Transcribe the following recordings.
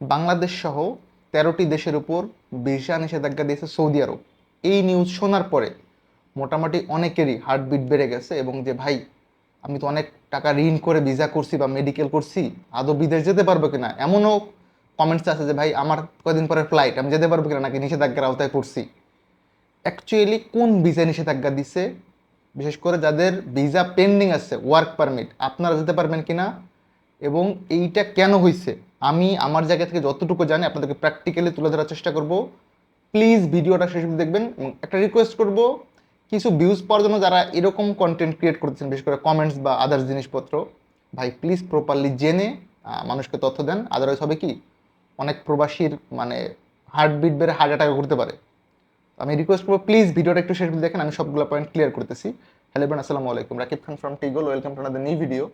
বাংলাদেশ সহ তেরোটি দেশের উপর ভিসা নিষেধাজ্ঞা দিয়েছে সৌদি আরব। এই নিউজ শোনার পরে মোটামুটি অনেকেরই হার্টবিট বেড়ে গেছে এবং যে, ভাই, আমি তো অনেক টাকা ঋণ করে ভিসা করছি বা মেডিকেল করছি, আদৌ বিদেশ যেতে পারব কিনা? এমনও কমেন্টস আছে যে, ভাই, আমার কয়দিন পরে ফ্লাইট আমি যেতে পারব কিনা? নাকি নিষেধাজ্ঞার আওতায় পড়ছি। অ্যাকচুয়ালি কোন ভিসা নিষেধাজ্ঞা দিছে? বিশেষ করে যাদের ভিসা পেন্ডিং আছে ওয়ার্ক পারমিট আপনারা যেতে পারবেন কিনা? এবং এইটা কেন হয়েছে আমি আমার জায়গা থেকে যতটুকু জানি আপনাদেরকে প্র্যাকটিক্যালি তুলে ধরার চেষ্টা করব। প্লিজ ভিডিওটা শেষ দেখবেন এবং একটা রিকোয়েস্ট করব, কিছু ভিউজ পাওয়ার জন্য যারা এরকম কন্টেন্ট ক্রিয়েট করতেছেন, বিশেষ করে কমেন্টস বা আদার্স জিনিসপত্র, ভাই প্লিজ প্রপারলি জেনে মানুষকে তথ্য দেন। আদারওয়াইজ হবে কি? অনেক প্রবাসীর মানে হার্টবিট বেড়ে হার্ট অ্যাটাক করতে পারে। আমি রিকোয়েস্ট করব প্লিজ ভিডিওটা একটু শেষ দেখেন, আমি সবগুলো পয়েন্ট ক্লিয়ার করতেছি। হ্যালো আসসালামু আলাইকুম। Rakib Khan from টিগল welcome to another new video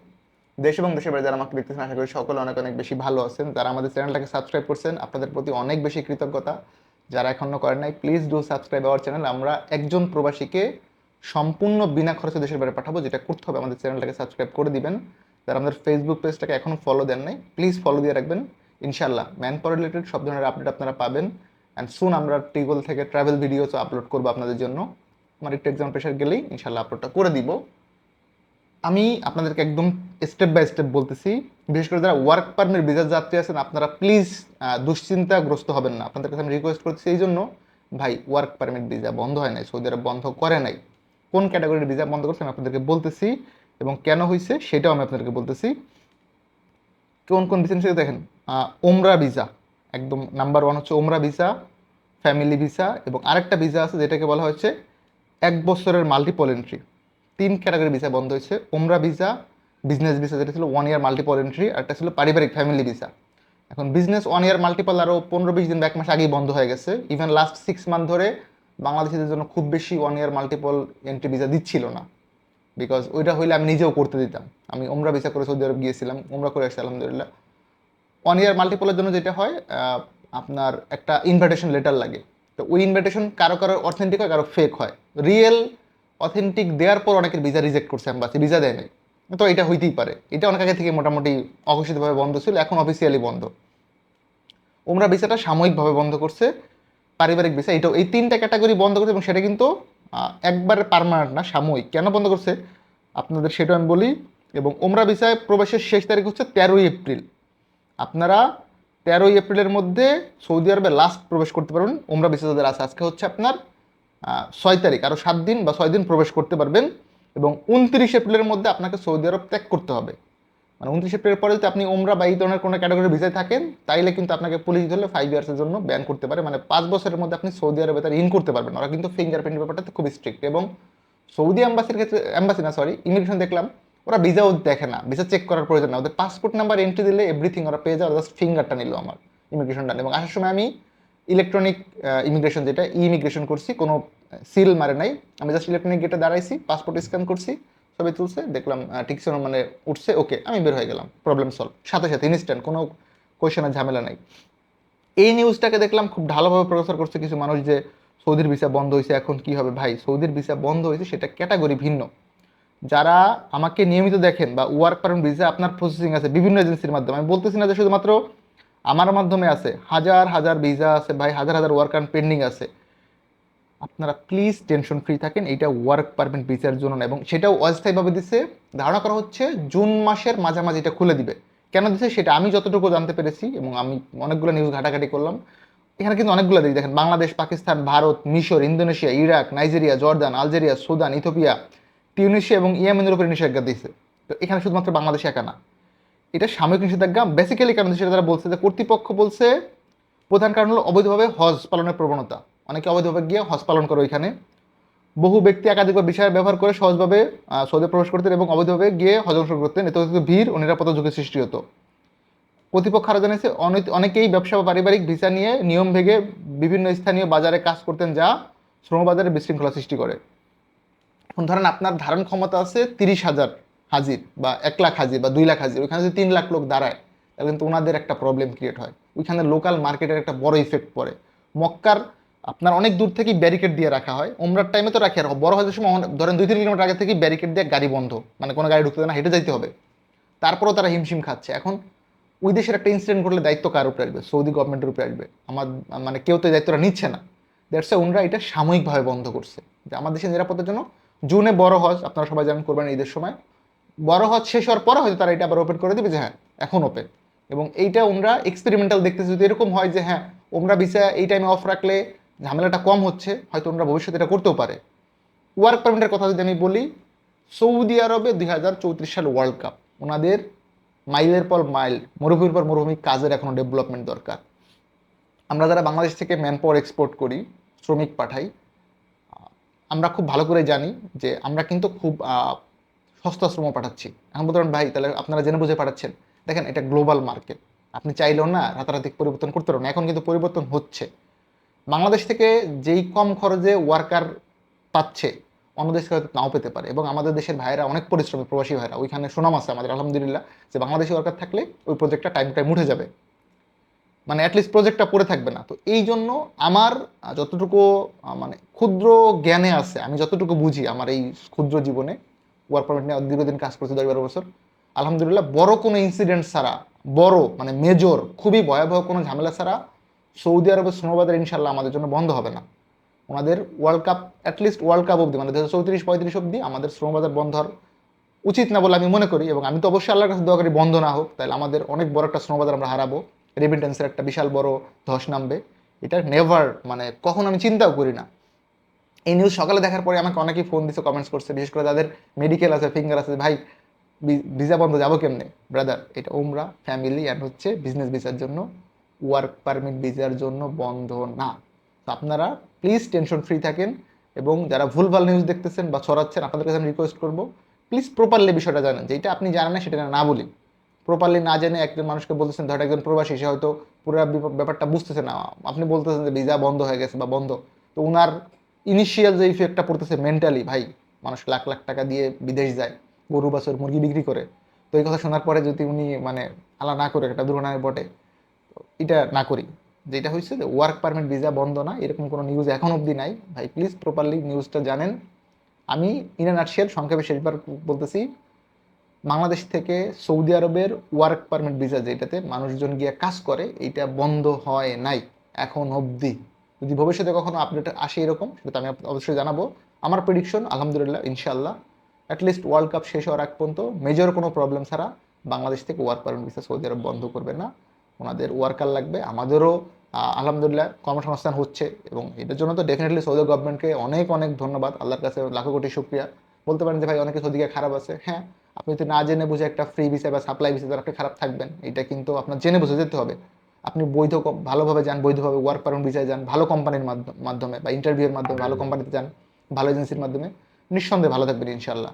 দেশ এবং দেশের বাইরে যারা আমাকে দেখতেছেন, আশা করি সকলে অনেক অনেক বেশি ভালো আছেন। যারা আমাদের চ্যানেলটাকে সাবস্ক্রাইব করছেন, আপনাদের প্রতি অনেক বেশি কৃতজ্ঞতা। যারা এখনও করেন নাই please do subscribe our channel আমরা একজন প্রবাসীকে সম্পূর্ণ বিনা খরচে দেশের বাইরে পাঠাবো, যেটা করতে হবে। আমাদের চ্যানেলটাকে সাবস্ক্রাইব করে দিবেন। যারা আমাদের ফেসবুক পেজটাকে এখনও ফলো দেন নাই প্লিজ ফলো দিয়ে রাখবেন। ইনশাল্লাহ ম্যান পাওয়ার রিলেটেড সব ধরনের আপডেট আপনারা পাবেন। অ্যান্ড সুন আমরা টিগল থেকে ট্রাভেল ভিডিওসও আপলোড করব আপনাদের জন্য। আমার একটু এক্সাম প্রেশার গেলেই ইনশাল্লাহ আপলোডটা করে দিব। আমি আপনাদেরকে একদম স্টেপ বাই স্টেপ বলতেছি। বিশেষ করে যারা ওয়ার্ক পারমিট ভিসার যাত্রী আছেন, আপনারা প্লিজ দুশ্চিন্তাগ্রস্ত হবেন না। আপনাদের কাছে আমি রিকোয়েস্ট করছি এই জন্য, ভাই ওয়ার্ক পারমিট ভিসা বন্ধ হয় নাই, সৌদি আরব বন্ধ করে নাই। কোন ক্যাটাগরির ভিসা বন্ধ করছে আমি আপনাদেরকে বলতেছি এবং কেন হয়েছে সেটাও আমি আপনাদেরকে বলতেছি। কোন কোন ভিসা নিষেধ দেখেন ওমরা ভিসা একদম নাম্বার ওয়ান হচ্ছে ওমরা ভিসা ফ্যামিলি ভিসা এবং আরেকটা ভিসা আছে যেটাকে বলা হচ্ছে এক বছরের মাল্টিপল এন্ট্রি তিন ক্যাটাগরি ভিসা বন্ধ হয়েছে। ওমরা ভিসা বিজনেস ভিসা যেটা ছিল ওয়ান ইয়ার মাল্টিপল এন্ট্রি আর একটা ছিল পারিবারিক ফ্যামিলি ভিসা এখন বিজনেস ওয়ান ইয়ার মাল্টিপল আরও পনেরো বিশ দিন এক মাস আগেই বন্ধ হয়ে গেছে। ইভেন লাস্ট সিক্স মান্থ ধরে বাংলাদেশিদের জন্য খুব বেশি one year multiple entry visa দিচ্ছিল না। বিকজ ওইটা হইলে আমি নিজেও করতে দিতাম। আমি ওমরা ভিসা করে সৌদি আরব গিয়েছিলাম ওমরা করে আসছি, আলহামদুলিল্লাহ। ওয়ান ইয়ার মাল্টিপলের জন্য যেটা হয় আপনার একটা ইনভাইটেশন লেটার লাগে। তো ওই ইনভাইটেশন কারও কারও অথেন্টিক হয়, কারও ফেক হয়। রিয়েল অথেন্টিক দেওয়ার পর অনেকের ভিসা রিজেক্ট করছে অ্যাম্বাসি ভিসা দেয় নাই। তো এটা হইতেই পারে। এটা অনেক আগে থেকে মোটামুটি অঘোষিতভাবে বন্ধ ছিল, এখন অফিসিয়ালি বন্ধ। ওমরা ভিসাটা সাময়িকভাবে বন্ধ করছে, পারিবারিক ভিসা এটাও এই তিনটা ক্যাটাগরি বন্ধ করছে এবং সেটা কিন্তু একবারে পারমানেন্ট না, সাময়িক। কেন বন্ধ করছে? আপনাদের সেটা আমি বলি, এবং ওমরা ভিসায় প্রবেশের শেষ তারিখ হচ্ছে তেরোই এপ্রিল। আপনারা তেরোই এপ্রিলের মধ্যে সৌদি আরবে লাস্ট প্রবেশ করতে পারবেন। ওমরা ভিসা যাদের আছে। আজকে হচ্ছে আপনার ছয় তারিখ আরও সাত দিন বা ছয় দিন প্রবেশ করতে পারবেন এবং উনত্রিশ এপ্রিলের মধ্যে আপনাকে সৌদি আরব ত্যাগ করতে হবে। মানে উনত্রিশ এপ্রিলের পরে যদি আপনি ওমরা বা এই ধরনের কোনো ক্যাটাগরি ভিসায় থাকেন, তাইলে কিন্তু আপনাকে পুলিশ ধরলে ফাইভ ইয়ার্সের জন্য ব্যান করতে পারে। মানে পাঁচ বছরের মধ্যে আপনি সৌদি আরবে তার ইন করতে পারবেন। ওরা কিন্তু ফিঙ্গারপ্রিন্ট ব্যাপারটাতে খুব স্ট্রিক্ট এবং সৌদি অ্যাম্বাসির ক্ষেত্রে অ্যাম্বাসি না সরি ইমিগ্রেশন দেখলাম, ওরা ভিসাও দেখে না। ভিসা চেক করার প্রয়োজন না। ওদের পাসপোর্ট নাম্বার এন্ট্রি দিলে এভরিথিং ওরা পেয়ে যায়। ওরা জাস্ট ফিঙ্গারটা নিল আমার ইমিগ্রেশনটা এবং আসার সময় আমি ইলেকট্রনিক ইমিগ্রেশন যেটা ই ইমিগ্রেশন করছি, কোনো সিল মারে নাই। আমি জাস্ট ইলেকট্রনিক গেটে দাঁড়াইছি পাসপোর্ট স্ক্যান করছি, ছবি তুলছে, দেখলাম ঠিক মানে উঠছে ওকে আমি বের হয়ে গেলাম প্রবলেম সলভ সাথে সাথে ইনস্ট্যান্ট কোনো কোয়েশনের ঝামেলা নাই। এই নিউজটাকে দেখলাম, খুব ভালোভাবে প্রচার করছে কিছু মানুষ যে, সৌদির ভিসা বন্ধ হয়েছে এখন কি হবে? ভাই, সৌদির ভিসা বন্ধ হয়েছে সেটা ক্যাটাগরি ভিন্ন। যারা আমাকে নিয়মিত দেখেন বা ওয়ার্ক পারমিট ভিসা আপনার প্রসেসিং আছে বিভিন্ন এজেন্সির মাধ্যমে, আমি বলতেছি না যে শুধুমাত্র আমার মাধ্যমে আছে, হাজার হাজার ভিসা আছে ভাই, হাজার হাজার ওয়ার্ক পারমিট পেন্ডিং আছে। আপনারা প্লিজ টেনশন ফ্রি থাকেন এটা ওয়ার্ক পারমিট ভিসার জন্য না, এবং সেটাও অস্থায়ীভাবে দিছে ধারণা করা হচ্ছে জুন মাসের মাঝামাঝি এটা খুলে দিবে। কেন দিছে সেটা আমি যতটুকু জানতে পেরেছি, এবং আমি অনেকগুলো নিউজ ঘাটাঘাটি করলাম। এখানে কিন্তু অনেকগুলো দিক দেখেন বাংলাদেশ, পাকিস্তান, ভারত, মিশর, Indonesia, Iraq, Nigeria, Jordan, Algeria, Sudan Ethiopia Tunisia এবং ইয়েমেনের উপরে নিষেধাজ্ঞা দিয়েছে। তো এখানে শুধুমাত্র বাংলাদেশ একা না এটা সাময়িক নিষেধাজ্ঞা। বেসিক্যালি কারণ সেটা তারা বলছে? যে কর্তৃপক্ষ বলছে, প্রধান কারণ হলো অবৈধভাবে হজ পালনের প্রবণতা। অনেকে অবৈধভাবে গিয়ে হজ পালন করে ওইখানে। বহু ব্যক্তি একাধিকবার বিষয় ব্যবহার করে সহজভাবে সৌদে প্রবেশ করতেন এবং অবৈধভাবে গিয়ে হজ অংশ করতেন। এতে ভিড় ও নিরাপত্তা ঝুঁকি সৃষ্টি হতো। কর্তৃপক্ষ আরও জানিয়েছে, অনেক- অনেকেই ব্যবসা বা পারিবারিক ভিসা নিয়ে নিয়ম ভেঙে বিভিন্ন স্থানীয় বাজারে কাজ করতেন যা শ্রমবাজারে বিশৃঙ্খলা সৃষ্টি করে। ধরেন আপনার ধারণ ক্ষমতা আছে তিরিশ হাজার। হাজির বা এক লাখ হাজির বা দুই লাখ হাজির, ওইখানে যদি তিন লাখ লোক দাঁড়ায়, তাহলে কিন্তু ওনাদের একটা প্রবলেম ক্রিয়েট হয়। ওইখানে লোকাল মার্কেটের একটা বড় ইফেক্ট পড়ে। মক্কার আপনার অনেক দূর থেকেই ব্যারিকেড দিয়ে রাখা হয়। ওমরার টাইমে তো রাখি আর বড় হজের সময় ধরেন দুই তিন কিলোমিটার আগে থেকেই ব্যারিকেড দিয়ে গাড়ি বন্ধ। মানে কোনো গাড়ি ঢুকতে না, হেঁটে যাইতে হবে। তারপরেও তারা হিমশিম খাচ্ছে। এখন ওই দেশের একটা ইনসিডেন্ট ঘটলে দায়িত্ব কার উপরে আসবে? সৌদি গভর্নমেন্টের উপরে আসবে। আমার মানে কেউ তো দায়িত্বটা নিচ্ছে না। দ্যাটস এ ওনরা এটা সাময়িকভাবে বন্ধ করছে। যে আমার দেশের নিরাপত্তার জন্য জুনে বড় হজ, আপনারা সবাই জানেন করবেন ঈদের সময়। বড় হজ শেষ হওয়ার পরে হয়তো তারা এটা আবার ওপেন করে দেবে যে হ্যাঁ এখন ওপেন এবং এইটা ওনরা এক্সপেরিমেন্টাল দেখতেছে। যদি এরকম হয় যে হ্যাঁ ওমরা ভিসা এই টাইমে অফ রাখলে ঝামেলাটা কম হচ্ছে, হয়তো ওমরা ভবিষ্যতে এটা করতেও পারে। ওয়ার্ক পারমিটের কথা যদি আমি বলি, সৌদি আরবে দুই হাজার চৌত্রিশ সাল ওয়ার্ল্ড কাপ ওনাদের মাইলের পর মাইল মরুভূমির পর মরুভূমি কাজের এখনও ডেভেলপমেন্ট দরকার। আমরা যারা বাংলাদেশ থেকে ম্যান পাওয়ার এক্সপোর্ট করি, শ্রমিক পাঠাই, আমরা খুব ভালো করে জানি যে আমরা কিন্তু খুব সস্তা পাঠাচ্ছি। এখন বলতে পারেন ভাই, তাহলে আপনারা জেনে বুঝে পাঠাচ্ছেন। দেখেন, এটা গ্লোবাল মার্কেট আপনি চাইলেও না রাতারাতি পরিবর্তন করতে পারবেন না। এখন কিন্তু পরিবর্তন হচ্ছে। বাংলাদেশ থেকে যেই কম খরচে ওয়ার্কার পাচ্ছে, অন্য দেশ হয়তো নাও পেতে পারে। এবং আমাদের দেশের ভাইয়েরা অনেক পরিশ্রমী প্রবাসী ভাইরা ওইখানে সুনাম আছে আমাদের, আলহামদুলিল্লাহ। যে বাংলাদেশি ওয়ার্কার থাকলে ওই প্রজেক্টটা টাইম টাইম উঠে যাবে। মানে অ্যাটলিস্ট প্রজেক্টটা পড়ে থাকবে না। তো এই জন্য আমার, যতটুকু মানে ক্ষুদ্র জ্ঞানে আছে, আমি যতটুকু বুঝি আমার এই ক্ষুদ্র জীবনে ওয়ার্ক পারমিট নিয়ে দীর্ঘদিন কাজ করছি দশ বারো বছর। আলহামদুলিল্লাহ, বড় কোনো ইনসিডেন্ট ছাড়া, বড় মানে মেজর খুবই ভয়াবহ কোনো ঝামেলা ছাড়া সৌদি আরবের শ্রমবাজার ইনশাল্লাহ আমাদের জন্য বন্ধ হবে না। ওনাদের World Cup at least World Cup অবধি মানে দু হাজার চৌত্রিশ, পঁয়ত্রিশ অবধি আমাদের শ্রমবাজার বন্ধ হওয়ার উচিত না বলে আমি মনে করি এবং আমি তো অবশ্যই আল্লাহর কাছে দোয়া করি বন্ধ না হোক, তাহলে আমাদের অনেক বড় একটা শ্রমবাজার আমরা হারাবো। রেমিটেন্সের একটা বিশাল বড় ধস নামবে। এটা নেভার মানে কখন আমি চিন্তাও করি না। এই নিউজ সকালে দেখার পরে আমাকে অনেকেই ফোন দিচ্ছে কমেন্টস করছে, বিশেষ করে যাদের মেডিকেল আছে ফিঙ্গার আছে, ভাই ভিসা বন্ধ, যাব কেমনে? ব্রাদার এটা ওমরা ফ্যামিলি অ্যান্ড হচ্ছে বিজনেস ভিসার জন্য ওয়ার্ক পারমিট ভিসার জন্য বন্ধ না। তো আপনারা প্লিজ টেনশন ফ্রি থাকেন এবং যারা ভুলভাল নিউজ দেখতেছেন বা ছড়াচ্ছেন, আপনাদের কাছে আমি রিকোয়েস্ট করব প্লিজ প্রপারলি বিষয়টা জানেন। যেটা আপনি জানেন না, সেটা না বলি। প্রপারলি না জেনে একজন মানুষকে বলতেছেন, ধর একজন প্রবাসী, সে হয়তো পুরো ব্যাপারটা বুঝতেছে না। আপনি বলতেছেন যে ভিসা বন্ধ হয়ে গেছে বা বন্ধ। তো ওনার ইনিশিয়াল যে ইফেক্টটা পড়তেছে মেন্টালি ভাই, মানুষ লাখ লাখ টাকা দিয়ে বিদেশ যায়, গরু, বাছর, মুরগি বিক্রি করে, তো এই কথা শোনার পরে যদি উনি মানে আলা না করে, একটা দুর্ঘটনায় বটে এটা না করি। যেটা হয়েছে যে ওয়ার্ক পারমিট ভিসা বন্ধ না, এরকম কোনো নিউজ এখন অবধি নাই। ভাই প্লিজ প্রপারলি নিউজটা জানেন। আমি ইন সংক্ষেপে শেষবার বলতেছি, বাংলাদেশ থেকে সৌদি আরবের ওয়ার্ক পারমিট ভিসা যেটাতে মানুষজন গিয়ে কাজ করে এটা বন্ধ হয় নাই, এখন অবধি। যদি ভবিষ্যতে কখনো আপডেট আসে এরকম, সেটা আমি অবশ্যই জানাব। আমার প্রেডিকশন আলহামদুলিল্লাহ ইনশাল্লাহ অ্যাটলিস্ট ওয়ার্ল্ড কাপ শেষ হওয়ার আগ পর্যন্ত মেজর কোনো প্রবলেম ছাড়া বাংলাদেশ থেকে ওয়ার্ক পারমিট ভিসা সৌদি আরব বন্ধ করবে না। ওনাদের ওয়ার্কার লাগবে, আমাদেরও আলহামদুলিল্লাহ কর্মসংস্থান হচ্ছে এবং এটার জন্য তো ডেফিনেটলি সৌদি গভর্নমেন্টকে অনেক অনেক ধন্যবাদ, আল্লাহর কাছে লাখো কোটি শুক্রিয়া। বলতে পারেন যে, ভাই, অনেকে সৌদিকে খারাপ আছে। হ্যাঁ আপনি যদি না জেনে বুঝে একটা ফ্রি ভিসা বা সাপ্লাই ভিসা দ্বারা আপনি খারাপ থাকবেন, এটা কিন্তু আপনার জেনে বুঝে যেতে হবে। আপনি বৈধ ভালোভাবে যান বৈধভাবে ওয়ার্ক পারমিট ভিসায় যান ভালো কোম্পানির মাধ্যমে বা ইন্টারভিউয়ের মাধ্যমে ভালো কোম্পানিতে যান ভালো এজেন্সির মাধ্যমে নিঃসন্দেহে ভালো থাকবেন ইনশাল্লাহ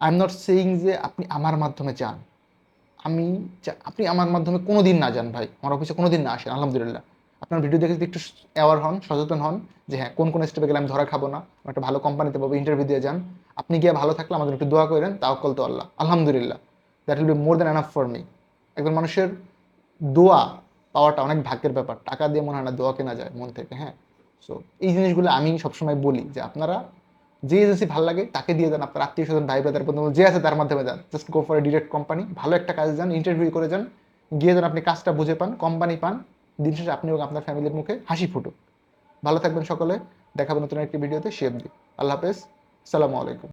আই এম নট সেইং যে আপনি আমার মাধ্যমে যান। আমি আপনি আমার মাধ্যমে কোনো দিন না যান ভাই। আমার অফিসে কোনো দিন না আসেন আলহামদুলিল্লাহ। আপনার ভিডিও দেখে যদি একটু অ্যাওয়ার হন সচেতন হন যে হ্যাঁ কোন কোন স্টেপে গেলে আমি ধরা খাব না আমি একটা ভালো কোম্পানিতে পাবো ইন্টারভিউ দিয়ে যান। আপনি গিয়ে ভালো থাকলে আমাদের একটু দোয়া করেন তাওকল তো আল্লাহ। আলহামদুলিল্লাহ। That will be more than enough for me একজন মানুষের দোয়া পাওয়াটা অনেক ভাগ্যের ব্যাপার। টাকা দিয়ে মনে হয় না দোয়া কেনা যায় মন থেকে হ্যাঁ? সো এই জিনিসগুলো আমি সবসময় বলি যে আপনারা যে এজেন্সি ভালো লাগে তাকে দিয়ে যান, আপনার আত্মীয় স্বজন ভাই ব্রাদার বন্ধু যে আছে তার মাধ্যমে যান। Just go for a direct company ভালো একটা কাজে যান ইন্টারভিউ করে যান, গিয়ে যান আপনি কাজটা বুঝে পান কোম্পানি পান, দিন শেষে আপনি এবং আপনার ফ্যামিলির মুখে হাসি ফুটুক। ভালো থাকবেন সকলে, দেখাবো নতুন একটি ভিডিওতে শেপ দিই আল্লাহ হাফেজ, সালামু আলাইকুম।